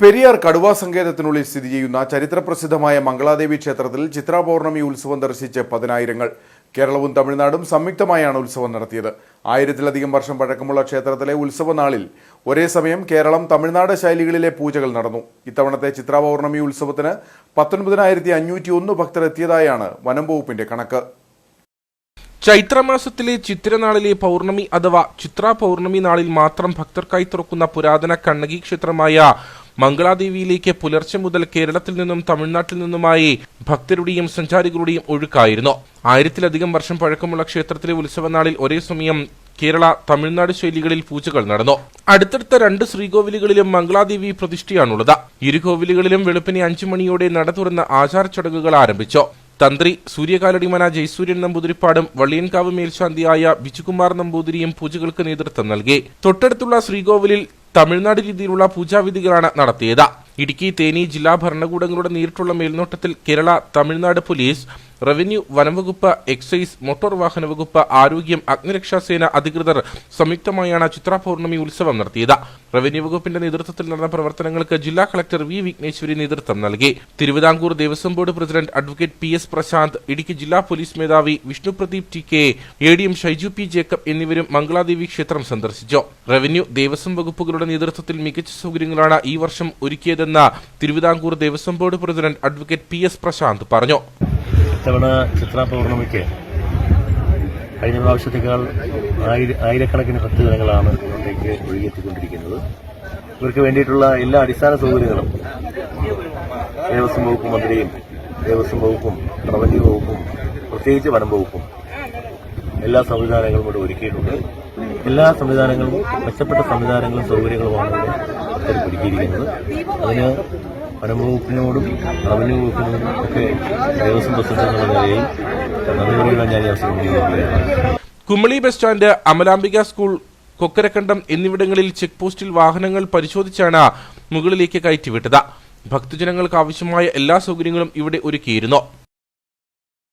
പെരിയാർ കടുവാ സങ്കേതത്തിനുള്ളിൽ സ്ഥിതി ചെയ്യുന്ന ചരിത്രപ്രസിദ്ധമായ മംഗളാദേവി ക്ഷേത്രത്തിൽ ചിത്രാപൗർണമി ഉത്സവം ദർശിച്ച് പതിനായിരങ്ങൾ. കേരളവും തമിഴ്നാടും സംയുക്തമായാണ് ഉത്സവം നടത്തിയത്. ആയിരത്തിലധികം വർഷം പഴക്കമുള്ള ക്ഷേത്രത്തിലെ ഉത്സവ നാളിൽ ഒരേ സമയം കേരളം തമിഴ്നാട് ശൈലികളിലെ പൂജകൾ നടന്നു. ഇത്തവണത്തെ ചിത്രാപൗർണമി ഉത്സവത്തിന് പത്തൊൻപതിനായിരത്തി അഞ്ഞൂറ്റി ഒന്ന് ഭക്തർ എത്തിയതായാണ് വനം വകുപ്പിന്റെ കണക്ക്. ചൈത്രമാസത്തിലെ ചിത്രനാളിലെ പൗർണമി അഥവാ ചിത്ര പൗർണമി നാളിൽ മാത്രം ഭക്തർക്കായി തുറക്കുന്ന പുരാതന കണ്ണകി ക്ഷേത്രമായ മംഗളാദേവിയിലേക്ക് പുലർച്ചെ മുതൽ കേരളത്തിൽ നിന്നും തമിഴ്നാട്ടിൽ നിന്നുമായി ഭക്തരുടെയും സഞ്ചാരികളുടെയും ഒഴുക്കായിരുന്നു. ആയിരത്തിലധികം വർഷം പഴക്കമുള്ള ക്ഷേത്രത്തിലെ ഉത്സവനാളിൽ ഒരേ സമയം കേരള തമിഴ്നാട് ശൈലികളിൽ പൂജകൾ നടന്നു. അടുത്തടുത്ത രണ്ട് ശ്രീകോവിലുകളിലും മംഗളാദേവി പ്രതിഷ്ഠയാണുള്ളത്. ഇരു കോവിലുകളിലും വെളുപ്പിനെ അഞ്ചു മണിയോടെ നട തുറന്ന ആചാര ചടങ്ങുകൾ ആരംഭിച്ചു. തന്ത്രി സൂര്യകാലടിമന ജയസൂര്യൻ നമ്പൂതിരിപ്പാടും വള്ളിയൻകാവ് മേൽശാന്തിയായ ബിജുകുമാർ നമ്പൂതിരിയും പൂജകൾക്ക് നേതൃത്വം നൽകി. തൊട്ടടുത്തുള്ള ശ്രീകോവിലിൽ തമിഴ്നാട് രീതിയിലുള്ള പൂജാവിധികളാണ് നടത്തിയത്. ഇടുക്കി തേനി ജില്ലാ ഭരണകൂടങ്ങളുടെ നേരിട്ടുള്ള മേൽനോട്ടത്തിൽ കേരള തമിഴ്നാട് പോലീസ് റവന്യൂ വനംവകുപ്പ് എക്സൈസ് മോട്ടോർ വാഹന വകുപ്പ് ആരോഗ്യം അഗ്നിരക്ഷാസേന അധികൃതർ സംയുക്തമായാണ് ചിത്രാപൗർണമി ഉത്സവം നടത്തിയത്. റവന്യൂ വകുപ്പിന്റെ നേതൃത്വത്തിൽ നടന്ന പ്രവർത്തനങ്ങൾക്ക് ജില്ലാ കളക്ടർ വി വിഘ്നേശ്വരി നേതൃത്വം നൽകി. Travancore Devaswom board president advocate P S Prashanth Idukki ജില്ലാ പോലീസ് മേധാവി Vishnu Pradeep T K A D M Shaiju P Jacob എന്നിവരും മംഗളാദേവി ക്ഷേത്രം സന്ദർശിച്ചു. റവന്യൂ ദേവസ്വം വകുപ്പുകളുടെ നേതൃത്വത്തിൽ മികച്ച സൗകര്യങ്ങളാണ് ഈ വർഷം ഒരുക്കിയതെന്ന് Travancore Devaswom board president advocate P S Prashanth പറഞ്ഞു. ഇത്തവണ ചിത്ര പൗർണമിക്ക് കഴിഞ്ഞ പ്രാവശ്യത്തേക്കാൾ ആയിര ആയിരക്കണക്കിന് ഭക്തജനങ്ങളാണ് ഇവിടേക്ക് ഒഴുകിയെത്തിക്കൊണ്ടിരിക്കുന്നത്. ഇവർക്ക് വേണ്ടിയിട്ടുള്ള എല്ലാ അടിസ്ഥാന സൗകര്യങ്ങളും ദേവസ്വം വകുപ്പ് മന്ത്രിയും ദേവസ്വം വകുപ്പും റവന്യൂ വകുപ്പും പ്രത്യേകിച്ച് വനം വകുപ്പും എല്ലാ സംവിധാനങ്ങളും ഇവിടെ ഒരുക്കിയിട്ടുണ്ട്. എല്ലാ സംവിധാനങ്ങളും മെച്ചപ്പെട്ട സംവിധാനങ്ങളും സൗകര്യങ്ങളുമാണ് ഇവിടെ ഒരുക്കിയിരിക്കുന്നത്. അതിന് വനം വകുപ്പിനോടും റവന്യൂ വകുപ്പിനോടും ഒക്കെ ദേവസ്വം പ്രസിഡന്റ് ഞാൻ Kumily bus stand Amalambika school Kokkarakandam എന്നിവിടങ്ങളിൽ ചെക്ക് പോസ്റ്റിൽ വാഹനങ്ങൾ പരിശോധിച്ചാണ് മുകളിലേക്ക് കയറ്റിവിട്ടത്. ഭക്തജനങ്ങൾക്ക് ആവശ്യമായ എല്ലാ സൗകര്യങ്ങളും ഇവിടെ ഒരുക്കിയിരുന്നു.